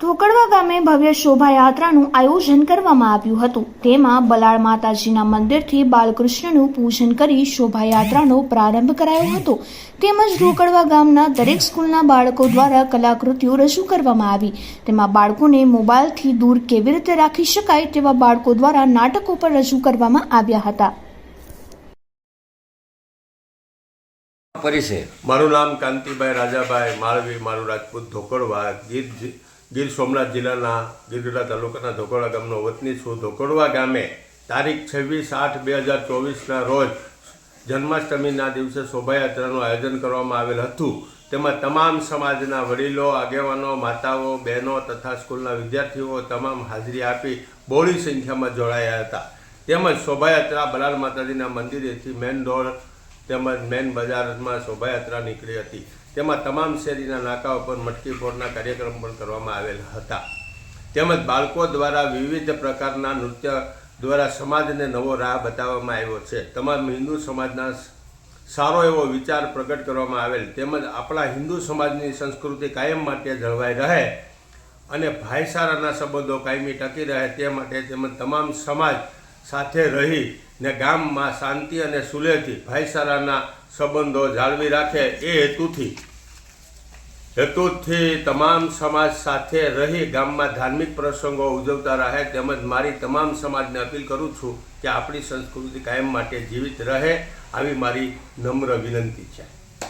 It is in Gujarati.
ધોકડવા ગામે ભવ્ય શોભાયાત્રાનું આયોજન કરવામાં આવ્યું હતું. તેમાં બલાળ માતાજીના મંદિરથી બાલકૃષ્ણનું પૂજન કરી શોભાયાત્રાનો પ્રારંભ કરાયો હતો. તેમજ ધોકડવા ગામના દરેક સ્કૂલના બાળકો દ્વારા કલાકૃતિઓ રજૂ કરવામાં આવી. તેમાં બાળકોને મોબાઈલથી દૂર કેવી રીતે રાખી શકાય તેવા બાળકો દ્વારા નાટકો પર રજૂ કરવામાં આવ્યા હતા. પરિચય મારું નામ કાંતિભાઈ રાજાભાઈ માળવી મારું રાજપૂત ધોકડવા જિ- ગીર સોમનાથ જિલ્લાના ગીરગઢડા તાલુકાના ધોકડવા ગામનો વતની છું. ધોકડવા ગામે તારીખ છવ્વીસ આઠ બે હજાર ચોવીસના રોજ જન્માષ્ટમીના દિવસે શોભાયાત્રાનું આયોજન કરવામાં આવેલ હતું. તેમાં તમામ સમાજના વડીલો, આગેવાનો, માતાઓ, બહેનો તથા સ્કૂલના વિદ્યાર્થીઓ તમામ હાજરી આપી બહોળી સંખ્યામાં જોડાયા હતા. તેમજ શોભાયાત્રા, બલાલ માતાજીના મંદિરેથી મેન રોડ તેમજ મેન બજારમાં શોભાયાત્રા નીકળી હતી. તેમાં તમામ શેરીના નાકા ઉપર મટકી ફોડના કાર્યક્રમ પણ કરવામાં આવેલ હતા. તેમજ બાળકો દ્વારા વિવિધ પ્રકારના નૃત્ય દ્વારા સમાજને નવો રાહ બતાવવામાં આવ્યો છે. તમામ હિન્દુ સમાજના સારો એવો વિચાર પ્રગટ કરવામાં આવેલ. તેમજ આપણા હિન્દુ સમાજની સંસ્કૃતિ કાયમ માટે જળવાઈ રહે અને ભાઈચારાના સંબંધો કાયમી ટકી રહે તે માટે તેમજ તમામ સમાજ સાથે રહી ને ગામમાં શાંતિ અને સુલેહથી ભાઈચારાના સંબંધો જાળવી રાખે એ હેતુથી. હેતુથી તમામ સમાજ સાથે રહી ગામમાં ધાર્મિક પ્રસંગો ઉજવતા રહે તેમજ મારી તમામ સમાજને અપીલ કરું છું કે આપણી સંસ્કૃતિ કાયમ માટે જીવિત રહે, આવી મારી નમ્ર વિનંતી છે.